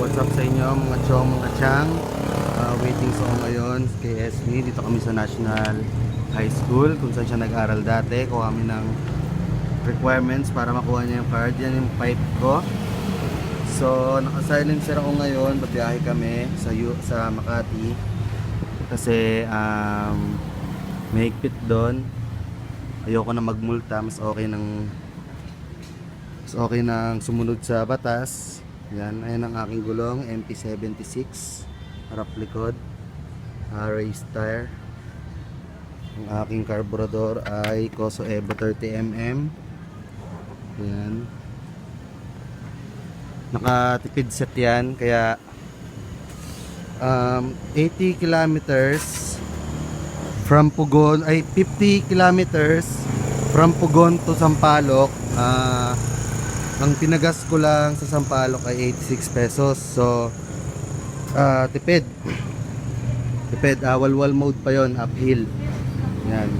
what's up sa inyo mga chong, mga chang? Ah, Waiting ako ngayon kay Esme Dito kami sa National High School Kung saan siya nag-aral dati. Kuha kami ng requirements para makuha niya yung card. Yan yung pipe ko. So naka-silencer ako ngayon. Babiyahe kami sa, U- sa Makati. Kasi um, may higpit doon. Ayoko na magmulta. Mas okay ng mas okay nang sumunod sa batas yan, ayan ang aking gulong, MP76 harap likod uh, race tire ang aking carburetor ay Koso Evo 30mm yan. Nakatipid set yan kaya um, 80 kilometers from Pugon ay 50 kilometers from Pugon to Sampaloc ah ang pinagas ko lang sa Sampaloc ay 86 pesos. So, ah tipid. Tipid. Ah, walwal mode pa yon uphill. Yan.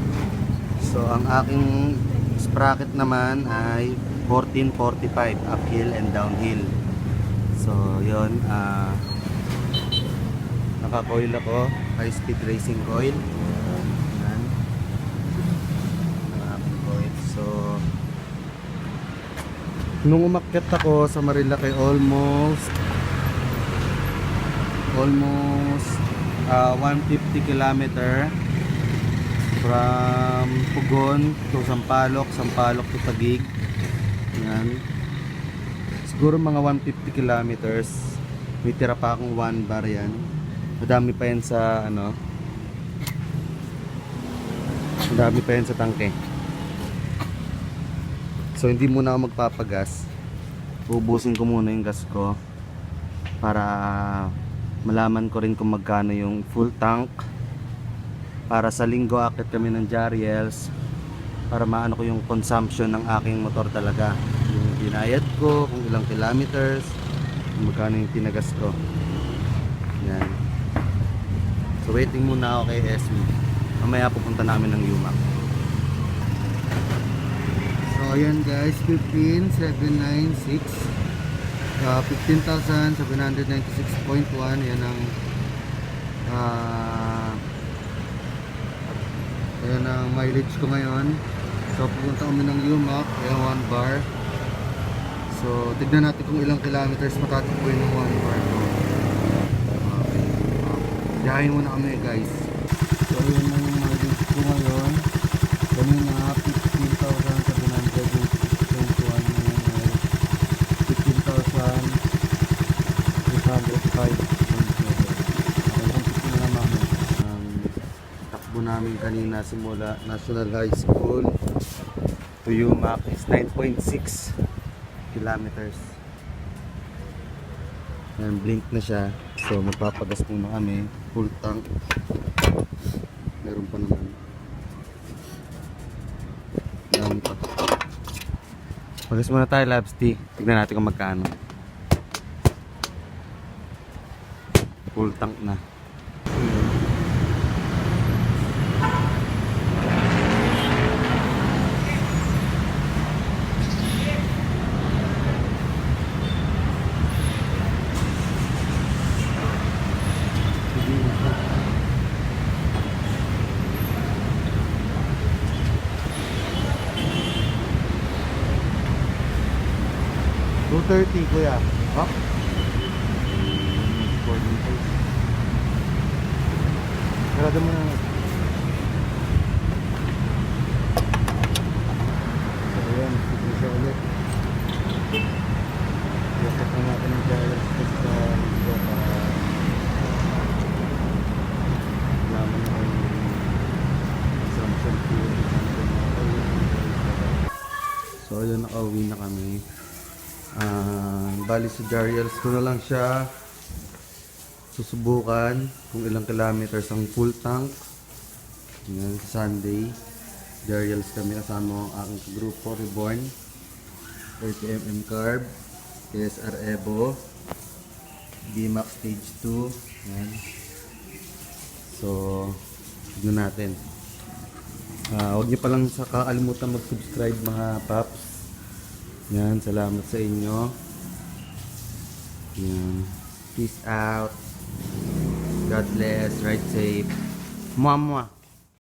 So, ang aking sprocket naman ay 1445 uphill and downhill. So, yon ah naka-coil ako. High speed racing coil. Nung umakyat ako sa Marilaki almost almost uh, 150 kilometer from Pugon to Sampaloc, Sampaloc to Taguig. Yan. Siguro mga 150 kilometers. May tira pa akong one bar yan. Madami pa yan sa ano. Madami pa yan sa tangke. So hindi muna ako magpapagas. Ubusin ko muna yung gas ko para malaman ko rin kung magkano yung full tank. Para sa linggo akit kami ng Jariels para maano ko yung consumption ng aking motor talaga. Yung binayad ko, kung ilang kilometers, kung magkano yung tinagas ko. Yan. So waiting muna ako kay Esme. Mamaya pupunta namin ng Yumak. Ayan guys, 15796 uh, 15,796.1 yan ang uh, yan ang mileage ko ngayon. So pupunta kami ng Yumak ayan 1 bar. So tignan natin kung ilang kilometers matatakbo yung 1 bar. Ko okay. Yahin muna kami guys. So yun ang mileage ko ngayon. Kanina 15,721 ngayon ay 15,805.7 okay na naman ang takbo namin kanina simula National High School to UMAC is 9.6 kilometers. Yan blink na siya. So magpapagas muna kami. Full tank. Meron pa naman. Dami pa. Pagas muna tayo Labsti tignan natin kung magkano. Full tank na Two thirty, kuya. Ha? Sarado mo na. So, ayan. Sige siya ulit. Yakot na natin yung gyros ko sa dito para malaman na yung assumption. So, ayun, nakauwi na kami. Ah, bali sa Jariels ko na lang siya susubukan kung ilang kilometers ang full tank. Yan, sa Sunday. Jariels kami kasama ang aking grupo, Reborn. 30mm carb. KSR Evo. DMAX Stage 2. Yan. So, tignan natin. Ah, huwag niyo palang sa kakalimutan mag-subscribe mga paps. Yan, salamat sa inyo. Yan. Peace out. God bless. Ride safe. Mwah mwah.